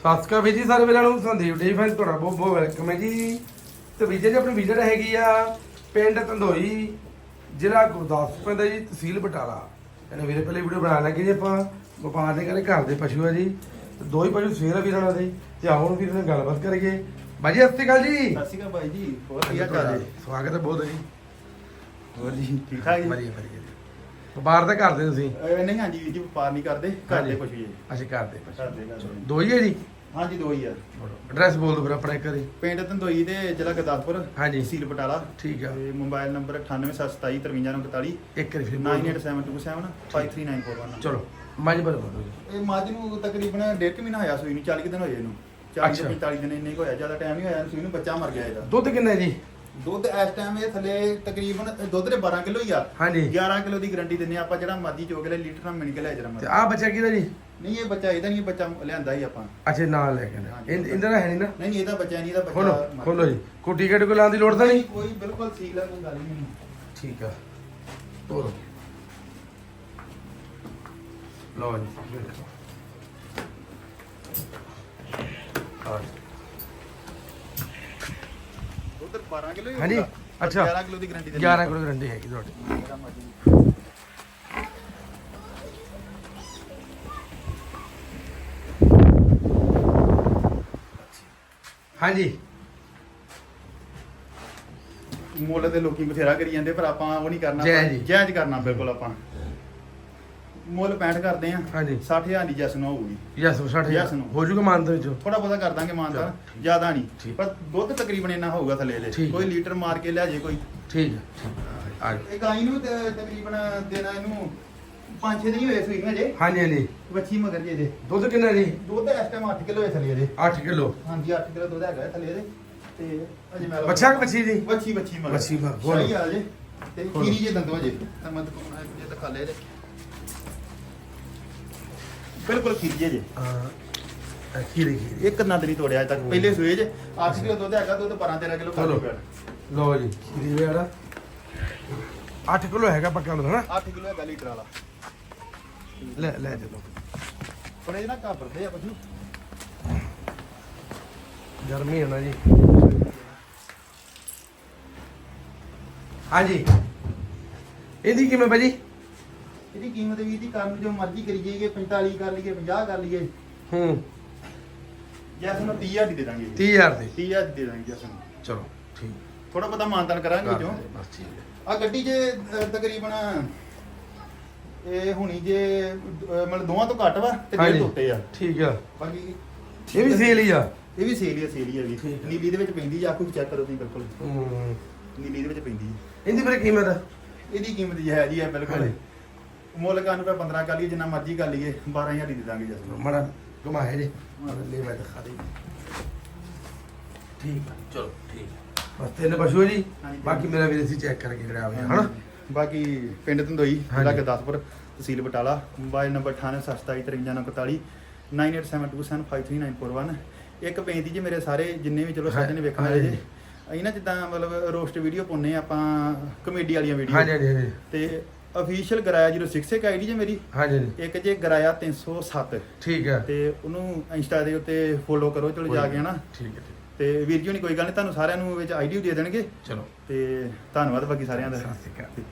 ਸਤਿ ਸ਼੍ਰੀ ਅਕਾਲ ਵੀਰ ਜੀ ਸਾਰੇ ਵੀਰਾਂ ਨੂੰ ਸੰਦੀਪ ਡੀ ਫੈਨ ਤੁਹਾਡਾ ਬਹੁਤ ਬਹੁਤ ਵੈਲਕਮ ਹੈ ਜੀ। ਤੇ ਵੀਜ਼ੇ ਜੀ ਆਪਣੀ ਵਿਜ਼ਿਟ ਹੈਗੀ ਆ ਪਿੰਡ ਤੰਦੋਈ ਜ਼ਿਲ੍ਹਾ ਗੁਰਦਾਸਪੁਰ ਪੈਂਦਾ ਜੀ ਤਹਿਸੀਲ ਬਟਾਲਾ। ਇਹਨੇ ਵੀਰੇ ਪਹਿਲੇ ਵੀਡੀਓ ਬਣਾਉਣ ਲੱਗੇ ਜੀ ਆਪਾਂ ਵਪਾਰ ਦੇ ਕਰੇ ਘਰ ਦੇ ਪਸ਼ੂ ਆ ਜੀ। ਤੇ ਦੋ ਹੀ ਪਸ਼ੂ ਸਵੇਰ ਆ ਵੀਰਾਂ ਨਾਲ ਦੇ। ਤੇ ਆਓ ਹੁਣ ਵੀਰ ਨਾਲ ਗੱਲਬਾਤ ਕਰੀਏ। ਬਾਜੀ ਸਤਿ ਸ਼੍ਰੀ ਅਕਾਲ ਜੀ। ਸਤਿ ਸ਼੍ਰੀ ਅਕਾਲ ਬਾਈ ਜੀ ਹੋਰ ਚਾਲ ਜੀ ਸਵਾਗਤ ਹੈ ਬਹੁਤ ਜੀ। ਹੋਰ ਜੀ ਠੀਕ ਠਾਕ ਜੀ? ਵਧੀਆ ਵਧੀਆ ਵਪਾਰ ਤਾਂ ਕਰਦੇ ਤੁਸੀਂ? ਅਹ ਨਹੀਂ ਹਾਂਜੀ ਵੀਰ ਜੀ ਵਪਾਰ ਨਹੀਂ ਕਰਦੇ ਘਰ ਹਾਂਜੀ। ਦੇ ਵੀ ਅਸੀਂ ਕਰਦੇ ਪਸ਼ੂ ਘਰ ਦੇ ਘਰ ਦੇ। ਦੋ ਹੀ ਹੈ ਜੀ? ਹਾਂਜੀ ਦੋ ਹੀ ਆ। ਐਡਰੈਸ ਬੋਲ ਦਿਓ ਫਿਰ ਆਪਣਾ ਇੱਕ ਵਾਰੀ। ਪਿੰਡ ਤੰਦੋਈ ਦੇ ਜ਼ਿਲ੍ਹਾ ਗੁਰਦਾਸਪੁਰ ਹਾਂਜੀ। ਤਹਿਸੀਲ ਬਟਾਲਾ। ਠੀਕ ਆ। ਤੇ ਮੋਬਾਈਲ ਨੰਬਰ 9877253941 ਇੱਕ ਵਾਰੀ ਫਿਰ 9872753941 ਚਲੋ ਮੱਝ ਬਰ ਬੋਲੋ ਜੀ। ਇਹ ਮੱਝ ਨੂੰ ਤਕਰੀਬਨ ਡੇਢ ਕੁ ਮਹੀਨਾ ਹੋਇਆ ਸੂਈ ਨੂੰ 40 ਕੁ ਦਿਨ ਹੋਏ ਇਹਨੂੰ। 40 ਅੱਛਾ। ਤੋਂ 45 ਦਿਨ ਇੰਨੇ ਕੁ ਹੋਇਆ ਜ਼ਿਆਦਾ ਟਾਈਮ ਨਹੀਂ ਹੋਇਆ ਸੂਈ ਨੂੰ ਬੱਚਾ ਮਰ ਗਿਆ ਇਹਦਾ। ਦੁੱਧ ਕਿੰਨਾ ਜੀ? ਦੁੱਧ ਇਸ ਟਾਈਮ ਇਹ ਥੱਲੇ ਤਕਰੀਬਨ ਦੁੱਧ ਦੇ 12 ਕਿਲੋ ਹੀ ਆ। ਹਾਂਜੀ। 11 ਕਿਲੋ ਦੀ ਗਾਰੰਟੀ ਦਿੰਨੇ ਆ ਆਪਾਂ ਜਿਹੜਾ ਮਰਜ਼ੀ ਚੋਕ ਲੈ ਲੀਟਰ ਨਾਲ ਮਿਣ ਕੇ ਲੈ ਜਰਾ ਤੇ ਆਹ ਬੱਚਾ ਕਿਹਦਾ ਜੀ? ਨਹੀਂ ਇਹ ਬੱਚਾ ਇਹਦਾ ਨਹੀਂ ਬੱਚਾ ਲਿਆਂਦਾ ਹੀ ਆਪਾਂ। ਅੱਛਾ ਨਾਲ ਲੈ ਕੇ ਆਉਣਾ। ਹਾਂਜੀ। ਇਹ ਇਹਦਾ ਤਾਂ ਹੈ ਨਹੀਂ ਨਾ। ਨਹੀਂ ਨਹੀਂ ਇਹਦਾ ਬੱਚਾ ਨਹੀਂ ਇਹਦਾ ਬੱਚਾ ਖੋਲੋ ਜੀ। ਕੋਈ ਟਿਕਟ ਕੋਈ ਲਾਉਣ ਦੀ ਲੋੜ ਤਾਂ ਨਹੀਂ? ਕੋਈ ਬਿਲਕੁਲ ਕੋਈ ਗੱਲ ਹੀ ਨਹੀਂ। ਠੀਕ ਆ। ਤੋਰੋ। ਲਓ ਜੀ ਦੇਖੋ ਹਾਂ ਉਧਰ 12 ਕਿਲੋ ਹੀ ਹਾਂਜੀ, ਹੋਊਗਾ। ਪਰ ਅੱਛਾ। 11 ਕਿਲੋ ਦੀ ਗਾਰੰਟੀ 11 ਕਿਲੋ ਗਰੰਟੀ ਹੈਗੀ ਤੁਹਾਡੀ ਜਿਹੜਾ ਮਰਜ਼ੀ। ਹਾਂਜੀ ਮੁੱਲ ਤੇ ਲੋਕੀ ਬਥੇਰਾ ਕਰੀ ਜਾਂਦੇ ਪਰ ਆਪਾਂ ਉਹ ਨਹੀਂ ਕਰਨਾ। ਜਾਇਜ਼ ਕਰਨਾ ਬਿਲਕੁਲ ਆਪਾਂ ਮੁੱਲ 65 ਕਰਦੇ ਆ। ਹਾਂਜੀ। 60000 ਦੀ ਜੈਸ ਨੂੰ ਹੋਊਗੀ। Yes 60 Yes, no. ਹੋ ਜੂਗਾ ਮਾਨ ਦੇ ਵਿੱਚੋਂ। ਥੋੜਾ ਬਹੁਤਾ ਕਰ ਦਾਂਗੇ ਚਲੋ, ਜ਼ਿਆਦਾ ਨਹੀਂ। ਠੀਕ। ਪਰ ਦੁੱਧ ਤਕਰੀਬਨ ਇੰਨਾ ਹੋਊਗਾ ਥੱਲੇ ਦੇ। ਠੀਕ। ਕੋਈ ਲੀਟਰ ਮਾਰ ਕੇ ਲਿਆ ਜੇ ਕੋਈ। ਠੀਕ ਹੈ ਠੀਕ ਹੈ। ਆ ਜਾਓ। ਇਹ ਗਾਈ ਨੂੰ ਤੇ ਤਕਰੀਬਨ ਦੇਣਾ ਇਹਨੂੰ 5-6 ਦਿਨ ਹੀ ਹੋਏ ਸੂਈ ਹਜੇ। ਹਾਂਜੀ ਹਾਂਜੀ। ਵੱਛੀ ਮਗਰ ਜੇ ਦੇ ਦੁੱਧ ਕਿੰਨਾ ਜੀ? ਦੁੱਧ ਇਸ ਟਾਈਮ 8 ਕਿਲੋ ਹੈ ਥੱਲੇ ਦੇ 8 ਕਿਲੋ। ਹਾਂਜੀ 8 ਕਿਲੋ ਦੁੱਧ ਹੈਗਾ ਹੈ ਥੱਲੇ ਦੇ ਤੇ ਅਜੇ ਮੈਂ ਬੱਚਾ ਕਿ ਬੱਚੀ ਜੀ ਵੱਛੀ ਵੱਛੀ ਮਗਰ। ਵੱਛੀ ਮਗਰ, ਬੋਲੋ। ਸਹੀ ਆ ਜੇ ਤੇ ਬੋਲੋ। ਖੀਰੀ ਜੇ ਦੰਦੋ ਜੇ ਤਾਂ ਮੈਂ ਦਿਖਾਉਣਾ ਜੇ ਦਿਖਾ ਲੈ ਇਹਦੇ। ਬਿਲਕੁਲ ਖੀਰੀ ਜੇ ਹਾਂ। ਖੀਰੇ ਖੀਰੇ ਇੱਕ ਨੰਦ ਨਹੀਂ ਤੋੜਿਆ ਅਜੇ ਤੱਕ। ਪਹਿਲੇ ਸੂਏ ਜੇ 8 ਕਿਲੋ ਦੁੱਧ ਹੈਗਾ ਦੁੱਧ 12 13 ਕਿਲੋ ਚਲੋ। ਲਓ ਜੀ ਖੀਰੀ ਵੇੜਾ 8 ਕਿਲੋ ਹੈਗਾ ਪੱਕਾ ਉਹਦਾ ਹਨਾ? 8 ਕਿਲੋ ਹੈਗਾ ਲੀਟਰ ਵਾਲਾ। ਲੈ ਲੈ ਚਲੋ। ਪਰ ਇਹ ਨਾ ਘਾਬਰਦੇ ਆ ਪਸ਼ੂ ਗਰਮੀ ਹੈ ਨਾ ਜੀ। ਹਾਂਜੀ। ਇਹਦੀ ਕਿਵੇਂ ਭਾਜੀ? ਇਹਦੀ ਕੀਮਤ ਵੀ ਇਹਦੀ ਕਰਨ ਜੋ ਮਰਜ਼ੀ ਕਰੀ ਜਾਈਏ 45 ਕਰ ਲਈਏ 50 ਕਰ ਲਈਏ। ਹੂੰ। ਜੈਸ ਨੂੰ 30000 ਦੀ ਦੇ ਦਾਂਗੇ। 30000 ਦੀ? 30000 ਦੀ ਦੇ ਦਾਂਗੇ ਜੈਸ ਨੂੰ ਚਲੋ ਠੀਕ। ਥੋੜਾ ਬਹੁਤਾ ਮਾਨਤਾਨ ਕਰਾਂਗੇ ਕਰ ਜੋ ਦਿਓ, ਬਸ ਠੀਕ ਹੈ। ਆ ਗੱਡੀ ਅ, ਤਕਰੀਬਨ ਇਹ ਹੁਣੀ ਜੇ ਅ, ਮਤਲਬ ਦੋਵਾਂ ਤੋਂ ਘੱਟ ਵਾ ਤੇ ਹਾਂਜੀ। ਡੇਢ ਉੱਤੇ ਆ। ਠੀਕ ਆ। ਬਾਕੀ ਇਹ ਵੀ ਸੇਲ ਹੀ ਆ। ਇਹ ਵੀ ਸੇਲ ਹੀ ਆ ਸੇਲ ਹੀ ਆ ਵੀ ਠੀਕ ਆ। ਨੀਲੀ ਦੇ ਵਿੱਚ ਪੈਂਦੀ ਆ ਕੋਈ ਚੈੱਕ ਕਰੋ ਤੁਸੀਂ ਬਿਲਕੁਲ। ਹੂੰ। ਨੀਲੀ ਦੇ ਵਿੱਚ ਪੈਂਦੀ ਆ। ਇਹਦੀ ਫਿਰ ਕੀਮਤ? ਇਹਦੀ ਕੀਮਤ ਜੀ ਹੈ ਜੀ ਹੈ ਬਿਲਕੁਲ। ਹਾਂਜੀ। ਮੁੱਲ ਕਾਨੂੰ ਪੈ 15 ਕਰ ਲਈਏ ਜਿੰਨਾ ਮਰਜ਼ੀ ਕਰ ਲਈਏ 12000 ਦੀ ਦੇ ਦਾਂਗੇ ਜਸ ਨੂੰ ਮੜਾ ਘੁਮਾਏ ਜੀ ਲੈ ਮੈਂ ਦਿਖਾ ਦੇ ਠੀਕ ਆ ਚਲੋ ਠੀਕ ਆ। ਬਸ ਤਿੰਨ ਪਸ਼ੂ ਆ ਜੀ ਹਾਂਜੀ। ਬਾਕੀ ਮੇਰਾ ਵੀਰ ਅਸੀਂ ਚੈੱਕ ਕਰਕੇ ਜਿਹੜਾ ਆਵੇ ਹਨਾ ਬਾਕੀ ਪਿੰਡ ਤੰਦੋਈ ਜ਼ਿਲ੍ਹਾ ਹਾਂਜੀ। ਗੁਰਦਾਸਪੁਰ ਤਹਿਸੀਲ ਬਟਾਲਾ ਮੋਬਾਈਲ ਨੰਬਰ 9877535941 9872753941 ਇੱਕ ਬੇਨਤੀ ਜੀ ਮੇਰੇ ਸਾਰੇ ਜਿੰਨੇ ਵੀ ਚਲੋ ਸਾਡੇ ਨੇ ਵੇਖਣ ਵਾਲੇ ਹਾਂਜੀ। ਜੀ ਅਸੀਂ ਨਾ ਜਿੱਦਾਂ ਮਤਲਬ ਰੋਸਟ ਵੀਡੀਓ ਪਾਉਂਦੇ ਆ ਆਪਾਂ ਕਮੇਡੀ ਵਾਲੀਆਂ ਹਾਂਜੀ ਵੀਡੀਓ ਹਾਂਜੀ ਹਾਂਜੀ ਤੇ ਅਫੀਸ਼ੀਅਲ ਗਰਾਇਆ 06 ਇੱਕ ਆਈਡੀ ਜੇ ਮੇਰੀ? ਹਾਂਜੀ ਹਾਂਜੀ। ਇੱਕ ਜੇ ਗਰਾਇਆ 307 ਠੀਕ ਹੈ। ਤੇ ਉਹਨੂੰ ਇੰਸਟਾ ਦੇ ਉੱਤੇ ਫੋਲੋ ਕਰੋ ਚਲੋ ਜਾ ਕੇ ਹਨਾ? ਠੀਕ ਹੈ ਤੇ ਵੀਰ ਜੀ ਹੋਣੀ ਕੋਈ ਗੱਲ ਨਹੀਂ ਤੁਹਾਨੂੰ ਸਾਰਿਆਂ ਨੂੰ ਵਿੱਚ ਆਈਡੀ ਦੇ ਦੇਣਗੇ। ਚਲੋ। ਤੇ ਧੰਨਵਾਦ ਬਾਕੀ ਸਾਰਿਆਂ ਦਾ। ਸਤਿ ਸ਼੍ਰੀ ਅਕਾਲ।